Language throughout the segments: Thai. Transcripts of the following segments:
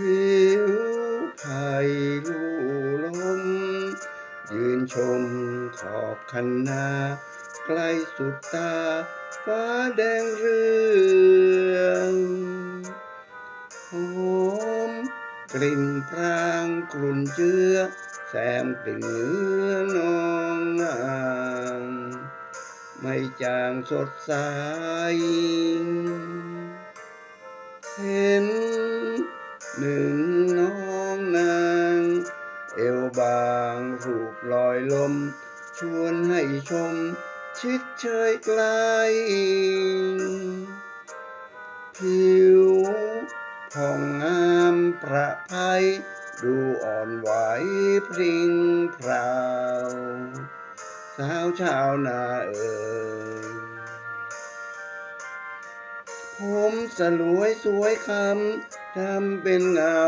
วิวไผ่ลู่ลม ยืนชมขอบคันนา ใกล้สุดตา ฟ้าแดงเรืองหอมกลิ่นพรางกลุ่นเจือแซมกลิ่นเนื้อนองนางไม่จางสดใสเห็น บางรูปลอยลม ชวนให้ชม ชิดเชยไกล ผิวผ่องงามประภัย ดูอ่อนไหวพริ้งพราว สาวชาวนาเอ่ยผมสลวยสวยคำทำเป็นเงา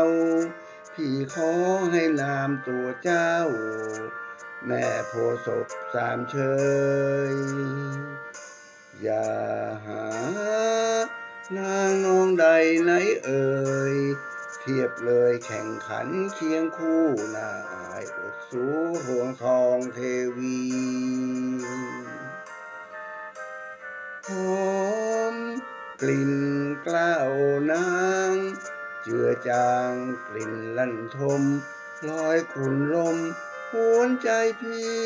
พี่ขอให้นามตัวเจ้า แม่โพศพสามเชย อย่าหานางน้องใดไหนเอ่ย เทียบเลยแข่งขันเคียงคู่นาอายอดสูห่วงทองเทวีหอมกลิ่นกล้าวนาง จือจางกลิ่นลั่นทมลอยกลุ่นลมหวนใจพี่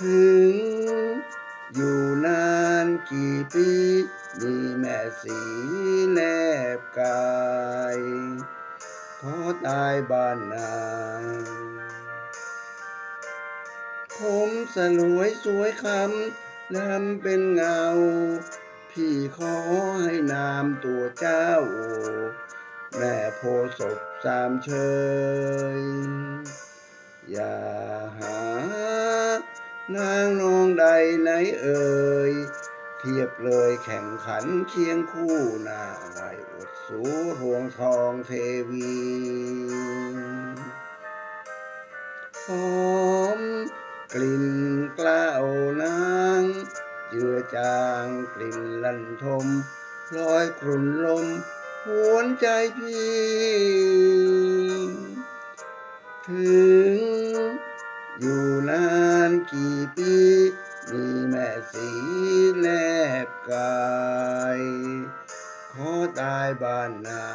ถึงอยู่นานกี่ปี มีแม่สีแนบกายขอตายบ้านนา ผมสลวยสวยคำนำเป็นเงา พี่ขอให้นามตัวเจ้า แม่โพศพสามเชย อย่าหานางนองใดไหนเอ่ย เทียบเลยแข่งขันเคียงคู่หน้าอายอดสูห่วงทองเทวีหอมกลิ่นกล้าวนาง เจือจางกลิ่นลันทมลอยกลุ่นลมหวนใจพี่ ถึง อยู่นานกี่ปี มีแม่สีแนบกาย ขอตายบ้านนา